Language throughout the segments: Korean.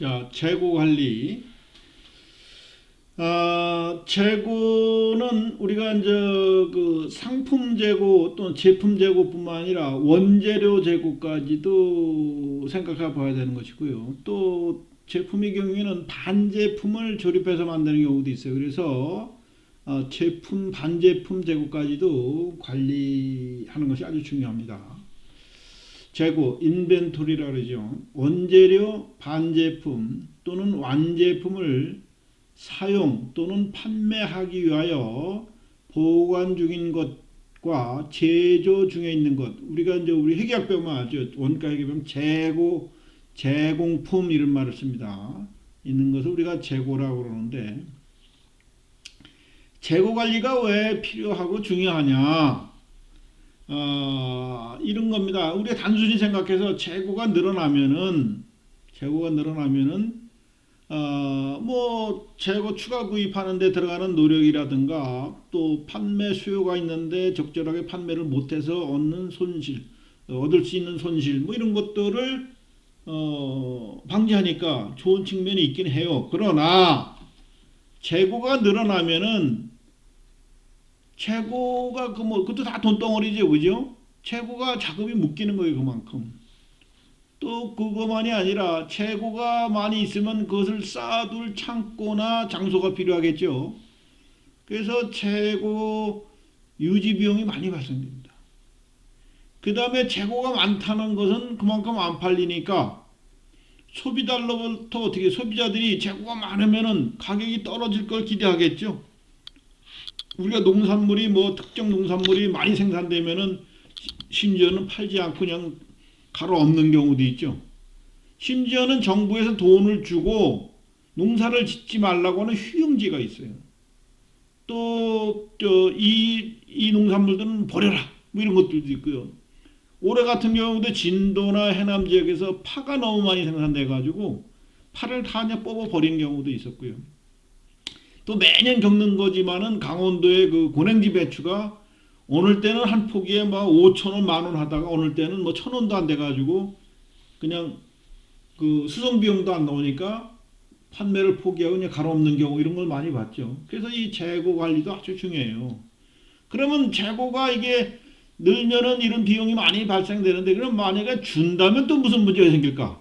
자, 재고 관리. 아, 재고는 우리가 이제 그 상품 재고 또는 제품 재고뿐만 아니라 원재료 재고까지도 생각해 봐야 되는 것이고요. 또 제품의 경우에는 반제품을 조립해서 만드는 경우도 있어요. 그래서 어, 제품 반제품 재고까지도 관리하는 것이 아주 중요합니다. 재고, 인벤토리라 그러죠. 원재료, 반제품 또는 완제품을 사용 또는 판매하기 위하여 보관 중인 것과 제조 중에 있는 것. 우리가 이제 우리 회계학 배우면 알죠. 원가 회계 배우면 재고, 제공품 이런 말을 씁니다. 있는 것을 우리가 재고라고 그러는데 재고 관리가 왜 필요하고 중요하냐? 어, 이런 겁니다. 우리가 단순히 생각해서 재고가 늘어나면은 재고가 늘어나면은 어, 뭐 재고 추가 구입하는데 들어가는 노력이라든가 또 판매 수요가 있는데 적절하게 판매를 못해서 얻는 손실, 어, 얻을 수 있는 손실 뭐 이런 것들을 어, 방지하니까 좋은 측면이 있긴 해요. 그러나 재고가 늘어나면은 재고가 그 뭐 그것도 다 돈덩어리죠, 그죠? 재고가 자금이 묶이는 거예요, 그만큼. 또 그것만이 아니라 재고가 많이 있으면 그것을 쌓아둘 창고나 장소가 필요하겠죠. 그래서 재고 유지 비용이 많이 발생됩니다. 그 다음에 재고가 많다는 것은 그만큼 안 팔리니까 소비자로부터 어떻게 소비자들이 재고가 많으면은 가격이 떨어질 걸 기대하겠죠. 우리가 농산물이 뭐 특정 농산물이 많이 생산되면은 심지어는 팔지 않고 그냥 가로 없는 경우도 있죠. 심지어는 정부에서 돈을 주고 농사를 짓지 말라고 하는 휴영지가 있어요. 또저이이 농산물들은 버려라 뭐 이런 것들도 있고요. 올해 같은 경우도 진도나 해남 지역에서 파가 너무 많이 생산돼 가지고 파를 다 그냥 뽑아 버린 경우도 있었고요. 또 매년 겪는 거지만은 강원도의 그 고냉지 배추가 오늘 때는 한 포기에 막 5천 원, 만 원 하다가 오늘 때는 뭐 천 원도 안 돼 가지고 그냥 그 수송 비용도 안 나오니까 판매를 포기하고 그냥 가로없는 경우 이런 걸 많이 봤죠. 그래서 이 재고 관리도 아주 중요해요. 그러면 재고가 이게 늘면은 이런 비용이 많이 발생되는데 그럼 만약에 준다면 또 무슨 문제가 생길까?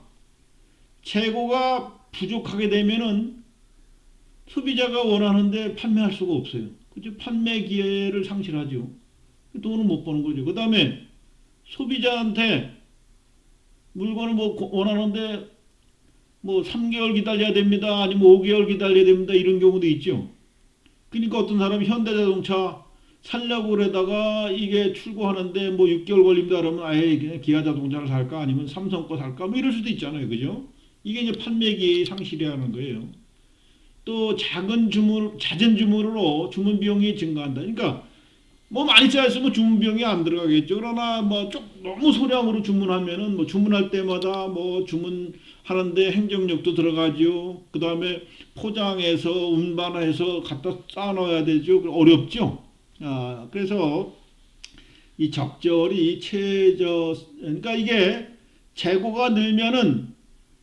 재고가 부족하게 되면은 소비자가 원하는데 판매할 수가 없어요. 그죠? 판매 기회를 상실하죠. 돈을 못 버는 거죠. 그 다음에 소비자한테 물건을 뭐 고- 원하는데 뭐 3개월 기다려야 됩니다. 아니면 5개월 기다려야 됩니다. 이런 경우도 있죠. 그러니까 어떤 사람이 현대자동차 살려고 그러다가 이게 출고하는데 뭐 6개월 걸립니다. 그러면 아예 그냥 기아 자동차를 살까 아니면 삼성 거 살까 뭐 이럴 수도 있잖아요. 그죠? 이게 이제 판매 기회 상실이라는 거예요. 또 작은 주문, 잦은 주문으로 주문 비용이 증가한다. 그러니까 뭐 많이 짜였으면 주문 비용이 안 들어가겠죠. 그러나 뭐 좀 너무 소량으로 주문하면은 뭐 주문할 때마다 뭐 주문하는데 행정력도 들어가죠. 그 다음에 포장해서 운반해서 갖다 쌓아놓아야 되죠. 어렵죠. 아 그래서 이 적절히 최저 그러니까 이게 재고가 늘면은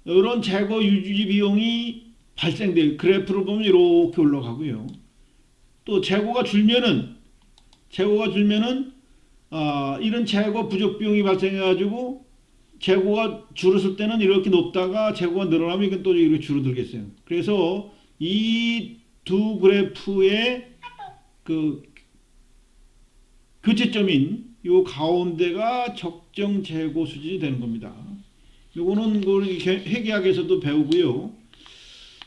이런 재고 유지 비용이 발생돼요. 그래프를 보면 이렇게 올라가고요. 또 재고가 줄면은 재고가 줄면은 아, 이런 재고 부족 비용이 발생해 가지고 재고가 줄었을 때는 이렇게 높다가 재고가 늘어나면 이건 또 이렇게 줄어들겠어요. 그래서 이 두 그래프의 그 교체점인 요 가운데가 적정 재고 수준이 되는 겁니다. 요거는 그 회- 회계학에서도 배우고요.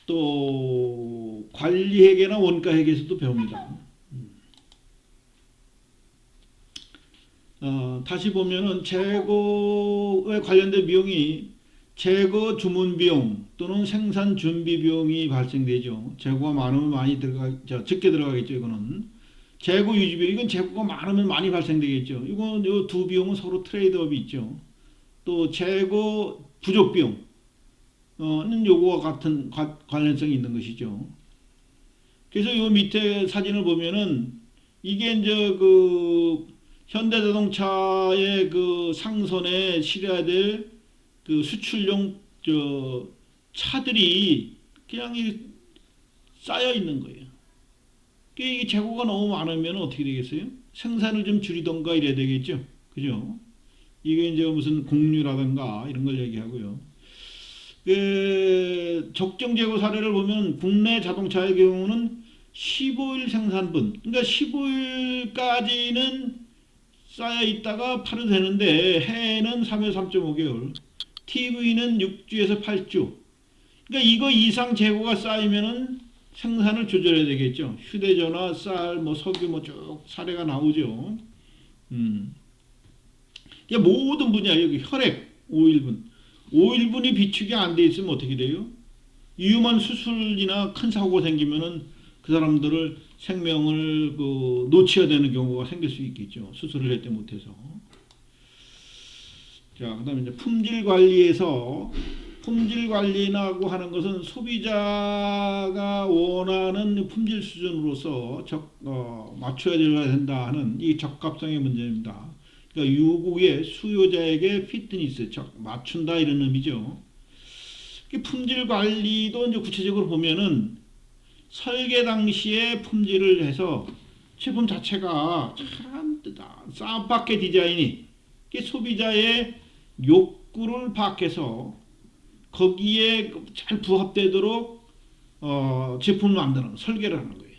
또 관리 회계나 원가 회계에서도 배웁니다. 어, 다시 보면은 재고에 관련된 비용이 재고 주문 비용 또는 생산 준비 비용이 발생되죠. 재고가 많으면 많이 들어가, 저, 적게 들어가겠죠. 이거는 재고 유지 비용 이건 재고가 많으면 많이 발생되겠죠. 이건 요 두 비용은 서로 트레이드업이 있죠. 또 재고 부족 비용 어 는 요거와 같은 과- 관련성이 있는 것이죠. 그래서 요 밑에 사진을 보면은 이게 이제 그 현대자동차의 그 상선에 실어야 될 그 수출용 저 차들이 그냥 이 쌓여 있는 거예요. 이게 재고가 너무 많으면 어떻게 되겠어요? 생산을 좀 줄이던가 이래야 되겠죠. 그죠? 이게 이제 무슨 공유라든가 이런 걸 얘기하고요. 그 적정 재고 사례를 보면 국내 자동차의 경우는 15일 생산분, 그러니까 15일까지는 쌓여 있다가 팔아도 되는데 해에는 3회 3.5개월, TV는 6주에서 8주. 그러니까 이거 이상 재고가 쌓이면은 생산을 조절해야 되겠죠. 휴대전화, 쌀, 뭐 석유 뭐 쭉 사례가 나오죠. 음. 이게 모든 분야 여기 혈액 5일분, 5일분이 비축이 안 돼 있으면 어떻게 돼요? 위험한 수술이나 큰 사고가 생기면은 그 사람들을 생명을 그 놓쳐야 되는 경우가 생길 수 있겠죠. 수술을 했때 못해서. 자, 그 다음에 이제 품질 관리에서 품질 관리라고 하는 것은 소비자가 원하는 품질 수준으로서 적, 어, 맞춰야 된다 하는 이 적합성의 문제입니다. 그러니까 요구의 수요자에게 피트니스, 적, 맞춘다 이런 의미죠. 이 품질 관리도 이제 구체적으로 보면은 설계 당시에 품질을 해서 제품 자체가 참 쌈박해 디자인이 소비자의 욕구를 파악해서 거기에 잘 부합되도록 어, 제품을 만드는 설계를 하는 거예요.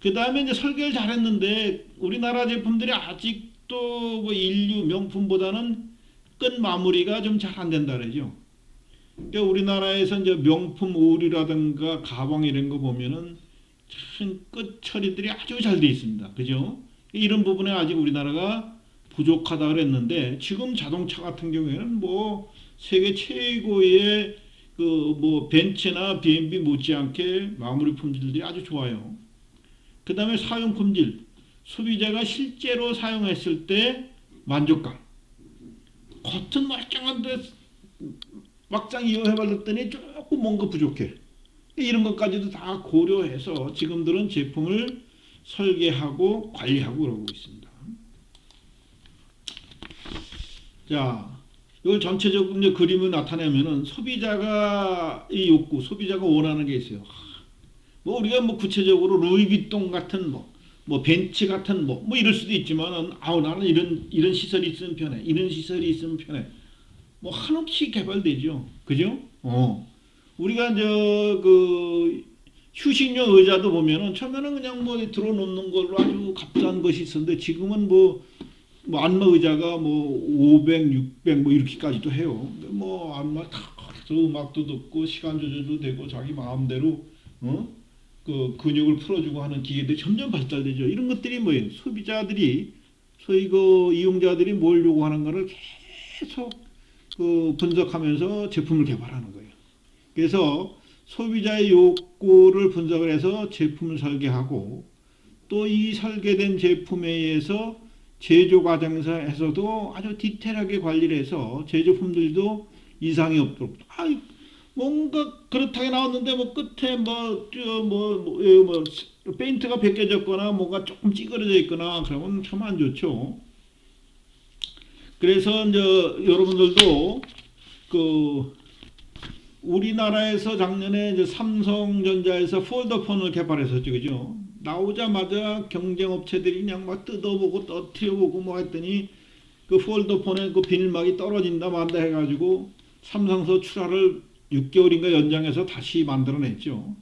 그 다음에 이제 설계를 잘했는데 우리나라 제품들이 아직 도뭐 인류 명품보다는 끝 마무리가 좀 잘 안 된다 그러죠. 그러니까 우리나라에서 이제 명품 의류라든가 가방 이런 거 보면은 참 끝 처리들이 아주 잘 돼 있습니다. 그죠? 이런 부분에 아직 우리나라가 부족하다 그랬는데 지금 자동차 같은 경우에는 뭐 세계 최고의 그 뭐 벤츠나 B&B 못지않게 마무리 품질들이 아주 좋아요. 그 다음에 사용 품질 소비자가 실제로 사용했을 때 만족감 겉은 멀쩡한데 막상 이용해봤더니 조금 뭔가 부족해. 이런 것까지도 다 고려해서 지금들은 제품을 설계하고 관리하고 그러고 있습니다. 자, 이걸 전체적으로 이제 그림을 나타내면은 소비자가 이 욕구, 소비자가 원하는 게 있어요. 뭐 우리가 뭐 구체적으로 루이비통 같은 뭐, 뭐 벤츠 같은 뭐, 뭐 이럴 수도 있지만은 아우 나는 이런 이런 시설이 있으면 편해, 이런 시설이 있으면 편해. 뭐 한없이 개발되죠, 그죠? 어, 우리가 저 그 휴식용 의자도 보면은 처음에는 그냥 뭐 들어 놓는 걸로 아주 값싼 것이 있었는데 지금은 뭐, 뭐 안마 의자가 뭐 500, 600 뭐 이렇게까지도 해요. 뭐 안마 탁 음악도 듣고 시간 조절도 되고 자기 마음대로 어? 그 근육을 풀어주고 하는 기계들이 점점 발달되죠. 이런 것들이 뭐예요? 소비자들이 소위 그 이용자들이 뭘 요구하는 거를 계속 그 분석하면서 제품을 개발하는 거예요. 그래서 소비자의 욕구를 분석을 해서 제품을 설계하고 또 이 설계된 제품에 의해서 제조 과정에서도 아주 디테일하게 관리를 해서 제조품들도 이상이 없도록 아 뭔가 그렇다게 나왔는데 뭐 끝에 뭐저뭐 뭐, 뭐, 뭐, 뭐 페인트가 벗겨졌거나 뭔가 조금 찌그러져 있거나 그러면 참 안 좋죠. 그래서 이제 여러분들도 그 우리나라에서 작년에 이제 삼성전자에서 폴더폰을 개발했었죠, 그죠? 나오자마자 경쟁업체들이 그냥 막 뜯어보고 떠트려보고 뭐 했더니 그 폴더폰에 그 비닐막이 떨어진다 만다 해가지고 삼성서 출하를 6개월인가 연장해서 다시 만들어냈죠.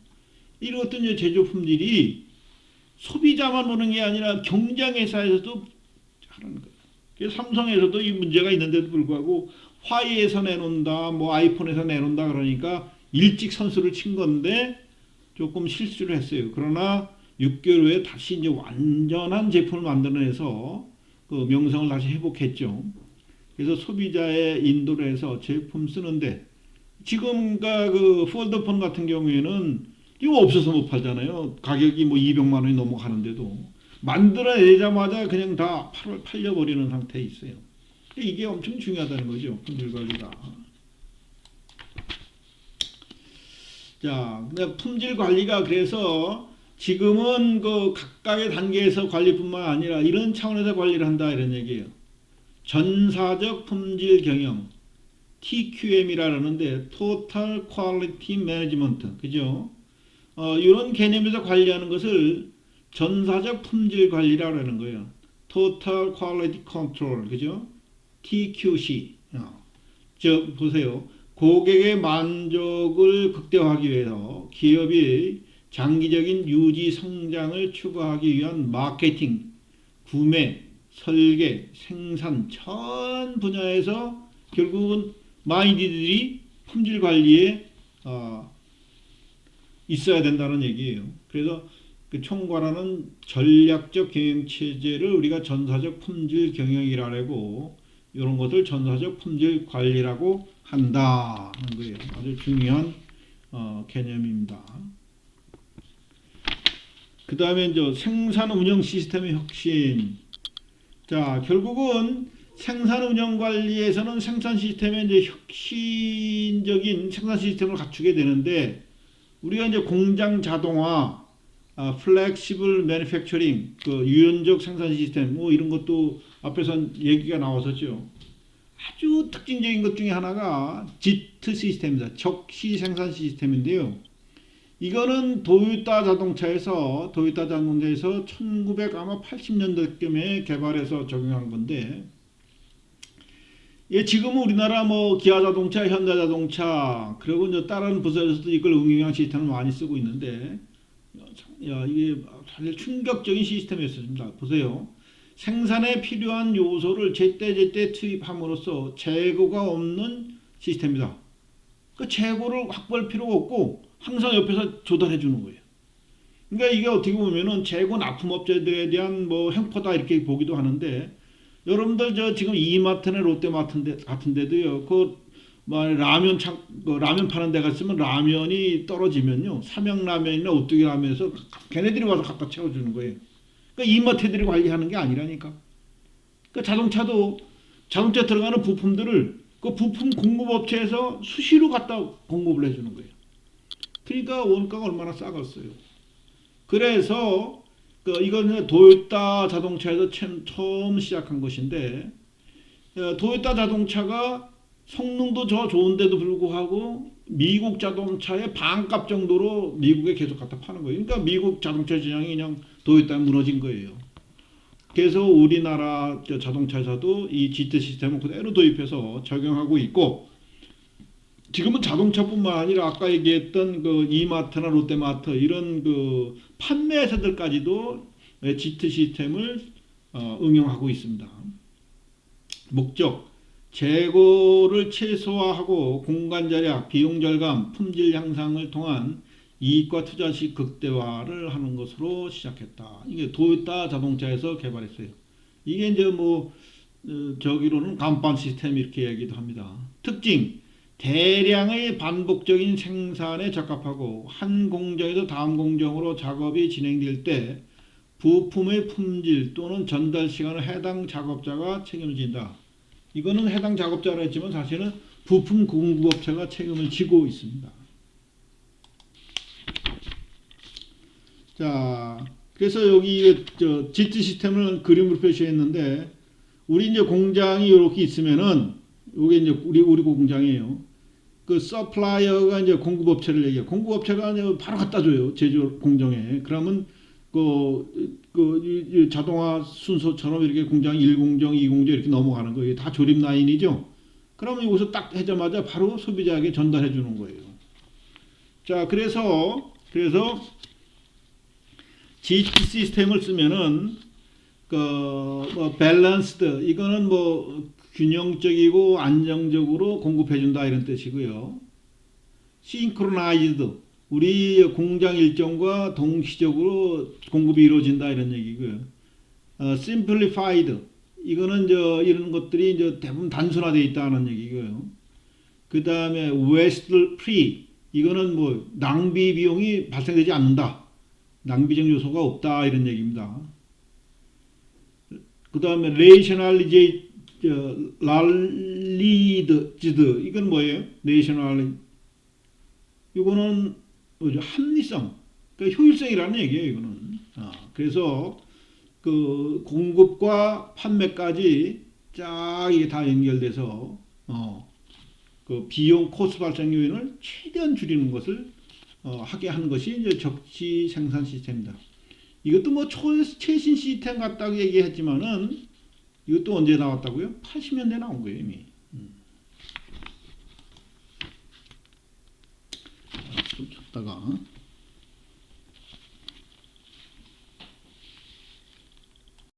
이런 어떤 제조품들이 소비자만 오는 게 아니라 경쟁회사에서도 하는 거예요. 삼성에서도 이 문제가 있는데도 불구하고 화이에서 내놓는다, 뭐 아이폰에서 내놓는다 그러니까 일찍 선수를 친 건데 조금 실수를 했어요. 그러나 6개월 후에 다시 이제 완전한 제품을 만들어내서 그 명성을 다시 회복했죠. 그래서 소비자의 인도를 해서 제품 쓰는데 지금 그 폴더폰 같은 경우에는 이거 없어서 못 팔잖아요. 가격이 뭐 200만 원이 넘어가는데도 만들어내자마자 그냥 다 팔, 팔려버리는 상태에 있어요. 이게 엄청 중요하다는 거죠. 품질 관리가. 자, 근데 품질 관리가 그래서 지금은 그 각각의 단계에서 관리뿐만 아니라 이런 차원에서 관리를 한다 이런 얘기예요. 전사적 품질 경영, TQM이라 그러는데 Total Quality Management 그죠? 어, 이런 개념에서 관리하는 것을 전사적 품질 관리라고 하는 거예요. Total Quality Control 그죠? TQC 어. 저 보세요. 고객의 만족을 극대화하기 위해서 기업이 장기적인 유지 성장을 추구하기 위한 마케팅, 구매, 설계, 생산 전 분야에서 결국은 마인드들이 품질 관리에 어, 있어야 된다는 얘기예요. 그래서 그 총괄하는 전략적 경영 체제를 우리가 전사적 품질 경영이라고 이런 것을 전사적 품질 관리라고 한다는 거예요. 아주 중요한 어, 개념입니다. 그 다음에 이제 생산 운영 시스템의 혁신. 자, 결국은 생산 운영 관리에서는 생산 시스템의 이제 혁신적인 생산 시스템을 갖추게 되는데 우리가 이제 공장 자동화, 아, 플렉시블 매니팩처링, 그 유연적 생산 시스템 뭐 이런 것도 앞에서 얘기가 나왔었죠. 아주 특징적인 것 중에 하나가 지트 시스템입니다. 적시 생산 시스템인데요. 이거는 도요타 자동차에서 도요타 자동차에서 1980년대쯤에 개발해서 적용한 건데 예, 지금은 우리나라 뭐 기아 자동차, 현대 자동차 그리고 이제 다른 부서에서도 이걸 응용한 시스템을 많이 쓰고 있는데 야, 이게 사실 충격적인 시스템이었습니다. 보세요. 생산에 필요한 요소를 제때제때 투입함으로써 재고가 없는 시스템이다. 그 재고를 확보할 필요가 없고 항상 옆에서 조달해 주는 거예요. 그러니까 이게 어떻게 보면은 재고 납품업체들에 대한 뭐 횡포다 이렇게 보기도 하는데 여러분들 저 지금 이마트나 롯데마트 같은 데도요. 그뭐 라면 창그 라면 파는 데 갔으면 라면이 떨어지면요. 삼양라면이나 오뚜기 라면에서 걔네들이 와서 갖다 채워 주는 거예요. 그러니까 이마트들이 관리하는 게 아니라니까. 그 자동차도 자동차 들어가는 부품들을 그 부품 공급업체에서 수시로 갖다 공급을 해주는 거예요. 그러니까 원가가 얼마나 싸겠어요. 그래서 그 이거는 도요타 자동차에서 처음, 시작한 것인데 어, 도요타 자동차가 성능도 저 좋은데도 불구하고 미국 자동차의 반값 정도로 미국에 계속 갖다 파는 거예요. 그러니까 미국 자동차 시장이 그냥 도요타에 무너진 거예요. 그래서 우리나라 자동차에서도 이 GT 시스템을 그대로 도입해서 적용하고 있고 지금은 자동차뿐만 아니라 아까 얘기했던 그 이마트나 롯데마트 이런 그 판매회사들까지도 GT 시스템을 어, 응용하고 있습니다. 목적 재고를 최소화하고 공간 절약, 비용 절감, 품질 향상을 통한 이익과 투자 시 극대화를 하는 것으로 시작했다. 이게 도요타 자동차에서 개발했어요. 이게 이제 뭐 어, 저기로는 간판 시스템 이렇게 얘기도 합니다. 특징 대량의 반복적인 생산에 적합하고 한 공정에서 다음 공정으로 작업이 진행될 때 부품의 품질 또는 전달 시간을 해당 작업자가 책임을 진다. 이거는 해당 작업자라 했지만 사실은 부품 공급업체가 책임을 지고 있습니다. 자, 그래서 여기 저 GT 시스템을 그림으로 표시했는데 우리 이제 공장이 이렇게 있으면은 이게 이제 우리 우리 공장이에요. 그 서플라이어가 이제 공급업체를 얘기해. 공급업체가 이제 바로 갖다 줘요 제조 공정에. 그러면 그, 그 자동화 순서처럼 이렇게 공장 1공정, 2공정 이렇게 넘어가는 거예요. 다 조립 라인이죠. 그러면 여기서 딱 해자마자 바로 소비자에게 전달해 주는 거예요. 자, 그래서 그래서 GT 시스템을 쓰면은 그 뭐 밸런스드 이거는 뭐 균형적이고 안정적으로 공급해 준다 이런 뜻이고요. 싱크로나이즈드 우리 공장 일정과 동시적으로 공급이 이루어진다 이런 얘기고요. 어, simplified 이거는 저 이런 것들이 이제 대부분 단순화되어 있다는 얘기고요. 그 다음에 waste free 이거는 뭐 낭비 비용이 발생되지 않는다. 낭비적 요소가 없다 이런 얘기입니다. 그 다음에 rationalize 랄리드지드 이건 뭐예요? 네이셔널 이거는 뭐죠? 합리성 그러니까 효율성이라는 얘기예요 이거는 아, 그래서 그 공급과 판매까지 쫙 이게 다 연결돼서 어, 그 비용 코스 발생 요인을 최대한 줄이는 것을 어, 하게 하는 것이 이제 적지 생산 시스템이다. 이것도 뭐 초, 최신 시스템 같다고 얘기했지만은 이것도 언제 나왔다고요? 80년대 나온 거예요 이미. 음. 아, 좀 쳤다가.